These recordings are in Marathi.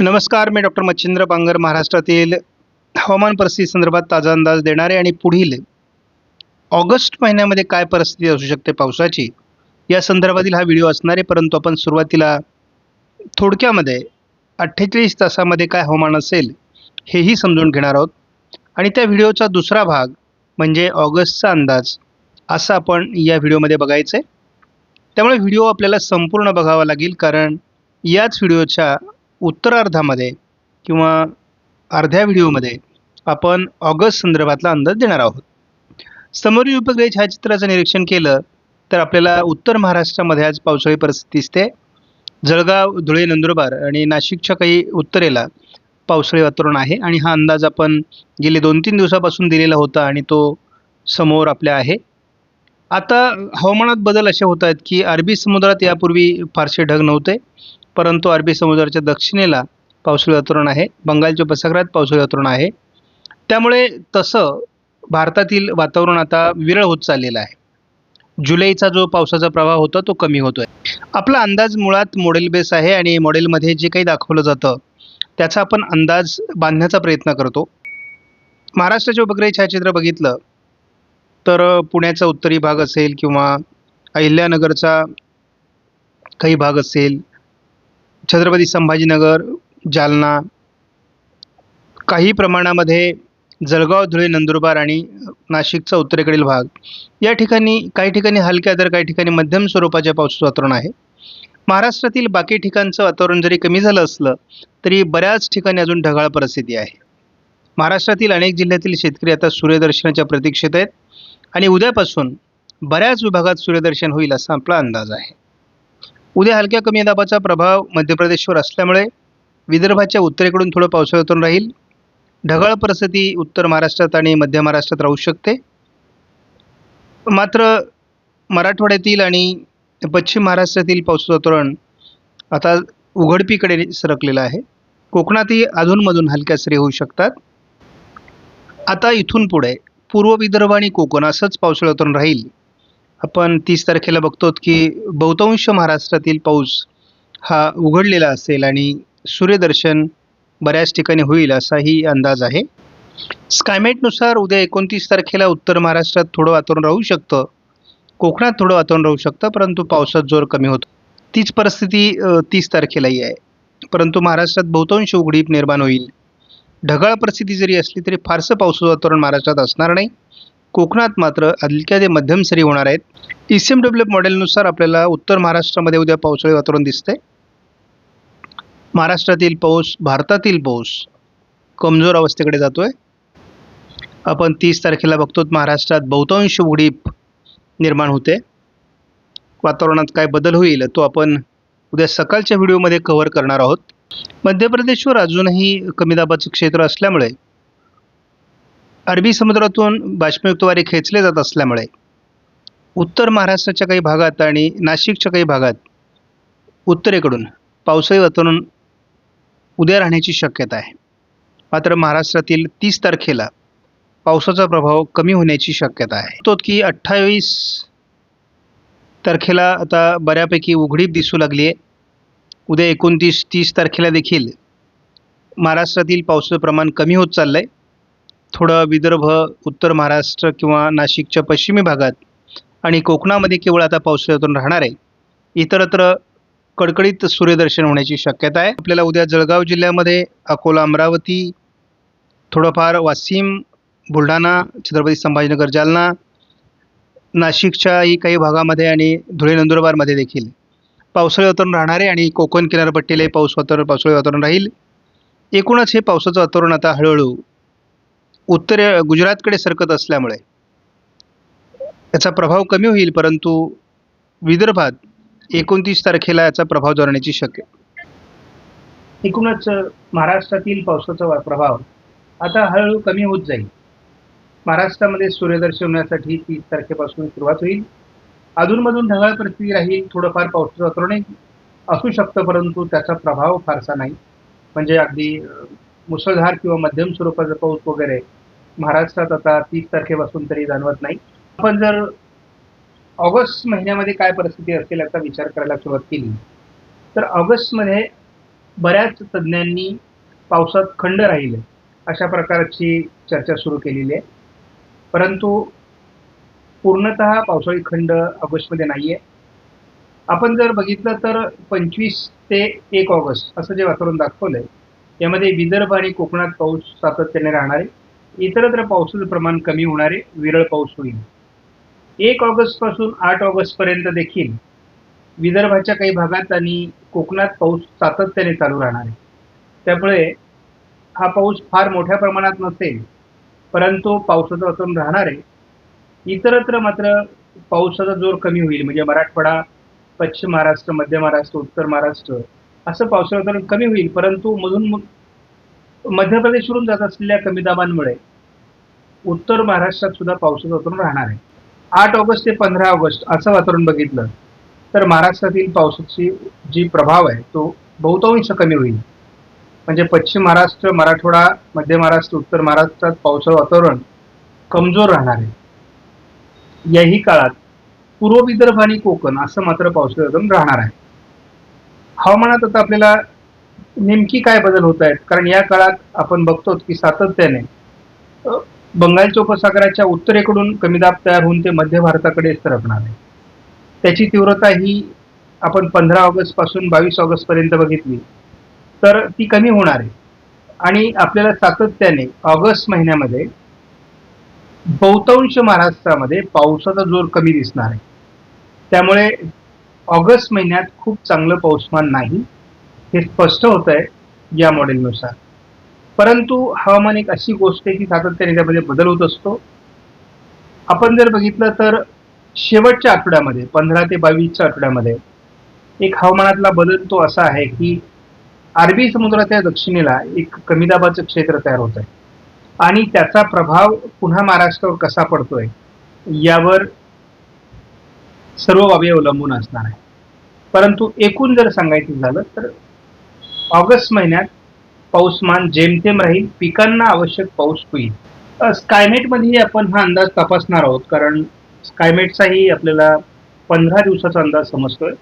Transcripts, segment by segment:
नमस्कार मी डॉक्टर मच्छिंद्र बांगर महाराष्ट्रातील हवामान परिस्थिती संदर्भात ताजा अंदाज देणारे आणि पुढील ऑगस्ट महिन्यामध्ये काय परिस्थिती असू शकते पावसाची या संदर्भातील हा व्हिडिओ असणार आहे परंतु आपण सुरुवातीला थोडक्यामध्ये अठ्ठेचाळीस तासामध्ये काय हवामान असेल हेही समजून घेणार आहोत. आणि त्या व्हिडिओचा दुसरा भाग म्हणजे ऑगस्टचा अंदाज असं आपण या व्हिडिओमध्ये बघायचं आहे त्यामुळे व्हिडिओ आपल्याला संपूर्ण बघावा लागेल कारण याच व्हिडिओच्या उत्तरार्धामध्ये किंवा अर्ध्या व्हिडिओमध्ये आपण ऑगस्ट संदर्भातला अंदाज देणार आहोत. समोरील उपग्रह छायाचित्राचं निरीक्षण केलं तर आपल्याला उत्तर महाराष्ट्रामध्ये आज पावसाळी परिस्थिती दिसते. जळगाव धुळे नंदुरबार आणि नाशिकच्या काही उत्तरेला पावसाळी वातावरण आहे आणि हा अंदाज आपण गेले दोन तीन दिवसापासून दिलेला होता आणि तो समोर आपल्या आहे. आता हवामानात बदल असे होत आहेत की अरबी समुद्रात यापूर्वी फारसे ढग नव्हते परंतु अरबी समुद्राच्या दक्षिणेला पावसाळी वातावरण आहे बंगालच्या उपसागरात पावसाळी वातावरण आहे. त्यामुळे तसं भारतातील वातावरण आता विरळ होत चाललेलं आहे. जुलैचा जो पावसाचा प्रभाव होता तो कमी होतो आहे आपला अंदाज मुळात मॉडेल बेस आहे आणि मॉडेलमध्ये जे काही दाखवलं जातं त्याचा आपण अंदाज बांधण्याचा प्रयत्न करतो. महाराष्ट्राचे उपग्रह छायाचित्र बघितलं तर पुण्याचा उत्तरी भाग असेल किंवा अहिल्यानगरचा काही भाग असेल छत्रपती संभाजीनगर जालना काही प्रमाणामध्ये जळगाव धुळे नंदुरबार आणि नाशिकचा उत्तरेकडील भाग या ठिकाणी काही ठिकाणी हलक्या तर काही ठिकाणी मध्यम स्वरूपाच्या पावसाचं वातावरण आहे. महाराष्ट्रातील बाकी ठिकाणचं वातावरण जरी कमी झालं असलं तरी बऱ्याच ठिकाणी अजून ढगाळ परिस्थिती आहे. महाराष्ट्रातील अनेक जिल्ह्यातील शेतकरी आता सूर्यदर्शनाच्या प्रतीक्षेत आहेत. आणि उद्यापासून बऱ्याच विभागात सूर्यदर्शन होईल असा आपला अंदाज आहे. उद्या हलक्या कमी दाबाचा प्रभाव मध्य प्रदेशवर असल्यामुळे विदर्भाच्या उत्तरेकडून थोडं पावसाळ्यातून राहील. ढगाळ परिस्थिती उत्तर महाराष्ट्रात आणि मध्य महाराष्ट्रात राहू शकते. मात्र मराठवाड्यातील आणि पश्चिम महाराष्ट्रातील पावसाचं तोरण आता उघडपीकडे सरकलेलं आहे. कोकणातही अधूनमधून हलक्या सरी होऊ शकतात. आता इथून पुढे पूर्व विदर्भ आणि कोकण असंच पावसाळी उतरून राहील. आपण तीस तारखेला बघतो की बहुतांश महाराष्ट्रातील पाऊस हा उघडलेला असेल आणि सूर्यदर्शन बऱ्याच ठिकाणी होईल असाही अंदाज आहे. स्कायमेटनुसार उद्या एकोणतीस तारखेला उत्तर महाराष्ट्रात थोडं वातावरण राहू शकतं. कोकणात थोडं वातावरण राहू शकतं परंतु पावसात जोर कमी होतो. तीच परिस्थिती तीस तारखेलाही आहे. परंतु महाराष्ट्रात बहुतांश उघडीप निर्माण होईल. ढगाळ परिस्थिती जरी असली तरी फारसं पावसाचं वातावरण महाराष्ट्रात असणार नाही. कोकणात मात्र हलक्या ते मध्यम सरी होणार आहेत. ई सी एम डब्ल्यू मॉडेलनुसार आपल्याला उत्तर महाराष्ट्रामध्ये उद्या पावसाळी वातावरण दिसतंय. महाराष्ट्रातील पाऊस भारतातील पाऊस कमजोर अवस्थेकडे जातो आहे आपण तीस तारखेला बघतो महाराष्ट्रात बहुतांश उघडीप निर्माण होते. वातावरणात काय बदल होईल तो आपण उद्या सकाळच्या व्हिडिओमध्ये कव्हर करणार आहोत. मध्य प्रदेशवर अजूनही कमी दाबाचं क्षेत्र असल्यामुळे अरबी समुद्रातून बाष्पयुक्त वारे खेचले जात असल्यामुळे उत्तर महाराष्ट्राच्या काही भागात आणि नाशिकच्या काही भागात उत्तरेकडून पावसाळी वातावरण उद्या राहण्याची शक्यता आहे. मात्र महाराष्ट्रातील तीस तारखेला पावसाचा प्रभाव कमी होण्याची शक्यता आहे. तो की अठ्ठावीस तारखेला आता बऱ्यापैकी उघडीप दिसू लागली आहे उद्या एकोणतीस तीस तारखेला देखील महाराष्ट्रातील पावसाचं प्रमाण कमी होत चाललं आहे थोडं विदर्भ उत्तर महाराष्ट्र किंवा नाशिकच्या पश्चिमी भागात आणि कोकणामध्ये केवळ आता पावसाळ्यातून राहणार आहे. इतरत्र कडकडीत सूर्यदर्शन होण्याची शक्यता आहे. आपल्याला उद्या जळगाव जिल्ह्यामध्ये अकोला अमरावती थोडंफार वाशिम बुलढाणा छत्रपती संभाजीनगर जालना नाशिकच्याही काही भागामध्ये आणि धुळे नंदुरबारमध्ये देखील पावसाळी वातावरण राहणार आहे आणि कोकण किनारपट्टीलाही पाऊस वातावरण पावसाळी वातावरण राहील. एकूणच हे पावसाचं वातावरण आता हळूहळू उत्तर गुजरातकडे सरकत असल्यामुळे याचा प्रभाव कमी होईल परंतु विदर्भात एकोणतीस तारखेला याचा प्रभाव जाणण्याची शक्य एकूणच महाराष्ट्रातील पावसाचा वा- प्रभाव आता हळूहळू कमी होत जाईल. महाराष्ट्रामध्ये सूर्यदर्शन होण्यासाठी तीस तारखेपासून सुरुवात होईल. अधूनमधून ढगाळ परिस्थिती राहील थोडंफार पाऊस वातावरण असू शकतं परंतु त्याचा प्रभाव फारसा नाही. म्हणजे अगदी मुसळधार किंवा मध्यम स्वरूपाचा पाऊस वगैरे महाराष्ट्रात आता तीस तारखेपासून तरी जाणवत नाही. आपण जर ऑगस्ट महिन्यामध्ये काय परिस्थिती असेल याचा विचार करायला सुरुवात केली तर ऑगस्टमध्ये बऱ्याच तज्ज्ञांनी पावसात खंड राहील अशा प्रकारची चर्चा सुरू केलेली आहे. परंतु पूर्णतः पावसाळी खंड ऑगस्टमध्ये नाही आहे आपण जर बघितलं तर पंचवीस ते एक ऑगस्ट असं जे वातावरण दाखवलंय यामध्ये विदर्भ आणि कोकणात पाऊस सातत्याने राहणार आहे. इतरत्र पावसाचं प्रमाण कमी होणार आहे विरळ पाऊस होईल. एक ऑगस्टपासून आठ ऑगस्ट पर्यंत देखील विदर्भाच्या काही भागात आणि कोकणात पाऊस सातत्याने चालू राहणार आहे. त्यामुळे हा पाऊस फार मोठ्या प्रमाणात नसेल परंतु पावसाचं वातावरण राहणार आहे. इतरत्र मात्र पावसाचा जोर कमी होईल. म्हणजे मराठवाडा पश्चिम महाराष्ट्र मध्य महाराष्ट्र उत्तर महाराष्ट्र असं पावसाचा वातावरण कमी होईल. परंतु मधून मग मध्य प्रदेशवरून जात असलेल्या कमी दाबांमुळे उत्तर महाराष्ट्रात सुद्धा पावसाचं वातावरण राहणार आहे. आठ ऑगस्ट ते पंधरा ऑगस्ट असं वातावरण बघितलं तर महाराष्ट्रातील पावसाची जी प्रभाव आहे तो बहुतांश कमी होईल. म्हणजे पश्चिम महाराष्ट्र मराठवाडा मध्य महाराष्ट्र उत्तर महाराष्ट्रात पावसाचं वातावरण कमजोर राहणार आहे. याही काळात पूर्व विदर्भ आणि कोकण असं मात्र पावसाळ्यातून राहणार आहे. हवामानात आता आपल्याला नेमकी काय बदल होत आहेत? कारण या काळात आपण बघतो की सातत्याने बंगालच्या उपसागराच्या उत्तरेकडून कमी दाब तयार होऊन ते मध्य भारताकडे सरकणार आहे. त्याची तीव्रता ही आपण पंधरा ऑगस्टपासून बावीस ऑगस्ट पर्यंत बघितली तर ती कमी होणार आहे. आणि आपल्याला सातत्याने ऑगस्ट महिन्यामध्ये बहुतांश महाराष्ट्रामध्ये पावसाचा जोर कमी दिसणार आहे. त्यामुळे ऑगस्ट महिन्यात खूप चांगलं पाऊसमान नाही हे स्पष्ट होत आहे या मॉडेलनुसार. परंतु हवामान एक अशी गोष्ट आहे की सातत्याने त्यामध्ये बदल होत असतो. आपण जर बघितलं तर शेवटच्या आठवड्यामध्ये पंधरा ते बावीसच्या आठवड्यामध्ये एक हवामानातला बदल तो असा आहे की अरबी समुद्राच्या दक्षिणेला एक कमी दाबाचं क्षेत्र तयार होत आहे. आणि त्याचा प्रभाव पुन्हा महाराष्ट्रावर कसा पडतोय यावर सर्व बाबी अवलंबून असणार आहे. परंतु एकूण जर सांगायचं झालं तर ऑगस्ट महिन्यात पाऊसमान जेमतेम राहील पिकांना आवश्यक पाऊस होईल. स्कायमेटमध्येही आपण हा अंदाज तपासणार आहोत कारण स्कायमेटचाही आपल्याला पंधरा दिवसाचा अंदाज समजतोय.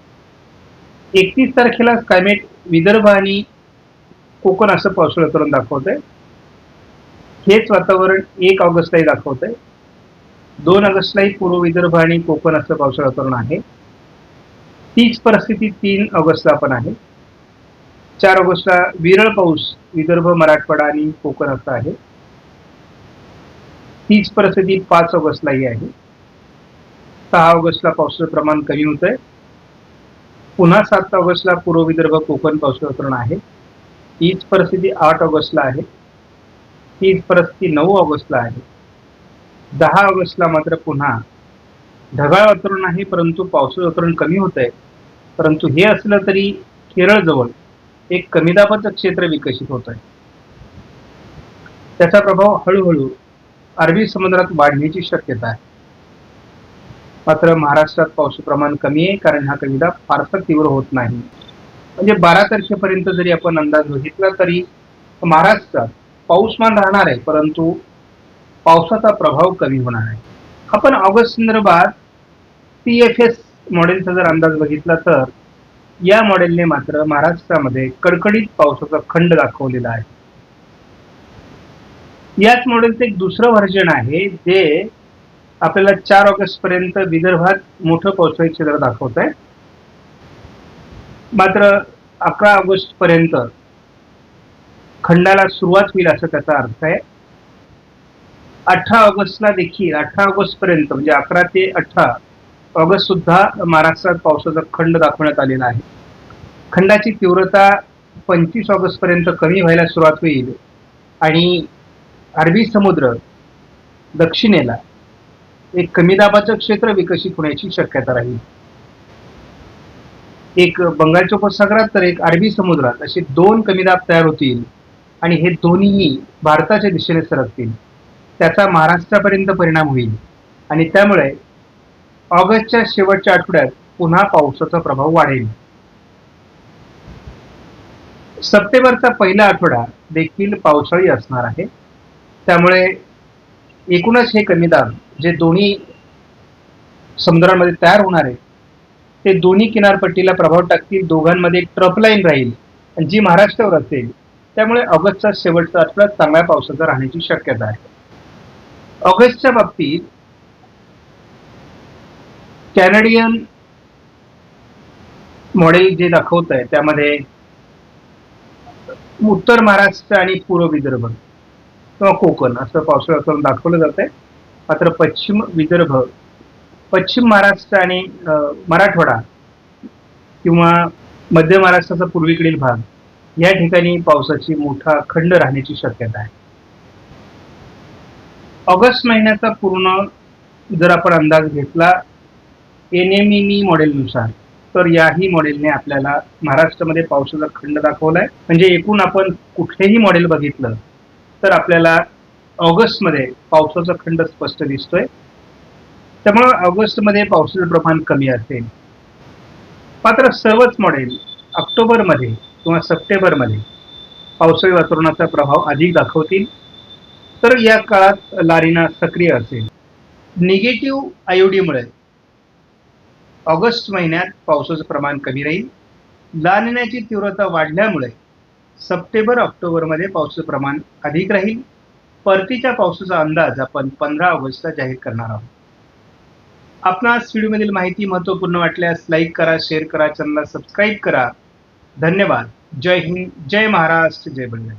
एकतीस तारखेला स्कायमेट विदर्भ आणि कोकण असं पावसाळ्याकडून दाखवत दाखवतंय. हेच वातावरण एक ऑगस्टलाही दाखवतंय. दोन ऑगस्टलाही पूर्व विदर्भ आणि कोकण असं पावसाळी वातावरण आहे. तीच परिस्थिती तीन ऑगस्टला पण आहे. चार ऑगस्टला विरळ पाऊस विदर्भ मराठवाडा आणि कोकण असं आहे. तीच परिस्थिती पाच ऑगस्टलाही आहे. सहा ऑगस्टला पावसाचं प्रमाण कमी होत आहे पुन्हा सात ऑगस्टला पूर्व विदर्भ कोकण पावसाचं वातावरण आहे. तीच परिस्थिती आठ ऑगस्टला आहे. ही परिस्थिती नऊ ऑगस्टला आहे. दहा ऑगस्टला मात्र पुन्हा ढगाळ वातावरण आहे परंतु पावसाचं वातावरण कमी होत आहे. परंतु हे असलं तरी केरळजवळ एक कमी दाबाचं क्षेत्र विकसित होत आहे. त्याचा प्रभाव हळूहळू अरबी समुद्रात वाढण्याची शक्यता आहे. मात्र महाराष्ट्रात पावसाचं प्रमाण कमी आहे कारण हा कमी दाब फारसा तीव्र होत नाही. म्हणजे बारा तारखेपर्यंत जरी आपण अंदाज बघितला तरी महाराष्ट्रात पाऊसमान राहणार आहे परंतु पावसाचा प्रभाव कमी होणार आहे. आपण ऑगस्ट संदर्भात पी एफ एस मॉडेलचा जर अंदाज बघितला तर या मॉडेलने मात्र महाराष्ट्रामध्ये कडकडीत पावसाचा खंड दाखवलेला आहे. याच मॉडेलचं एक दुसरं व्हर्जन आहे जे आपल्याला चार ऑगस्ट पर्यंत विदर्भात मोठं पावसाळी क्षेत्र दाखवत आहे मात्र अकरा ऑगस्ट पर्यंत खंडाला सुरुवात होईल असं त्याचा अर्थ आहे. अठरा ऑगस्टला देखील अठरा ऑगस्ट पर्यंत म्हणजे अकरा ते अठरा ऑगस्ट सुद्धा महाराष्ट्रात पावसाचा खंड दाखवण्यात आलेला आहे. खंडाची तीव्रता पंचवीस ऑगस्ट पर्यंत कमी व्हायला सुरुवात होईल. आणि अरबी समुद्र दक्षिणेला एक कमी दाबाचं क्षेत्र विकसित होण्याची शक्यता राहील. एक बंगालच्या उपसागरात तर एक अरबी समुद्रात असे दोन कमी दाब तयार होतील. आणि हे दोन्हीही भारताच्या दिशेने सरकतील. त्याचा महाराष्ट्रापर्यंत परिणाम होईल. आणि त्यामुळे ऑगस्टच्या शेवटच्या आठवड्यात पुन्हा पावसाचा प्रभाव वाढेल. सप्टेंबरचा पहिला आठवडा देखील पावसाळी असणार आहे. त्यामुळे एकूणच हे कमी दाब जे दोन्ही समुद्रांमध्ये तयार होणार आहे ते दोन्ही किनारपट्टीला प्रभाव टाकतील. दोघांमध्ये एक ट्रप लाईन राहील. आणि जी महाराष्ट्रावर असेल त्यामुळे ऑगस्टचा शेवटचा आठवडा चांगल्या पावसाचा राहण्याची शक्यता आहे. ऑगस्टच्या बाबतीत कॅनडियन मॉडेल जे दाखवत आहे त्यामध्ये उत्तर महाराष्ट्र आणि पूर्व विदर्भ किंवा कोकण असं पावसाळा करून दाखवलं जात आहे मात्र पश्चिम विदर्भ पश्चिम महाराष्ट्र आणि मराठवाडा किंवा मध्य महाराष्ट्राचा पूर्वेकडील भाग या ठिकाणी पावसाची मोठा खंड राहण्याची शक्यता आहे. ऑगस्ट महिन्याचा पूर्ण जर आपण अंदाज घेतला एन एम ई मॉडेलनुसार तर याही मॉडेलने आपल्याला महाराष्ट्रामध्ये पावसाचा खंड दाखवलाय. म्हणजे एकूण आपण कुठलेही मॉडेल बघितलं तर आपल्याला ऑगस्टमध्ये पावसाचा खंड स्पष्ट दिसतोय. त्यामुळं ऑगस्टमध्ये पावसाचं प्रमाण कमी असेल. मात्र सर्वच मॉडेल ऑक्टोबरमध्ये किंवा सप्टेंबरमध्ये पावसाळी वातावरणाचा प्रभाव अधिक दाखवतील तर या काळात लारीना सक्रिय असेल. निगेटिव्ह आयोडीमुळे ऑगस्ट महिन्यात पावसाचं प्रमाण कमी राहील. लानिनाची तीव्रता वाढल्यामुळे सप्टेंबर ऑक्टोबरमध्ये पावसाचं प्रमाण अधिक राहील. परतीच्या पावसाचा अंदाज आपण पंधरा ऑगस्टला जाहीर करणार आहोत. आपणास व्हिडिओमधील माहिती महत्त्वपूर्ण वाटल्यास लाईक करा शेअर करा चॅनलला सबस्क्राईब करा. धन्यवाद. जय हिंद जय महाराष्ट्र जय बंगाल.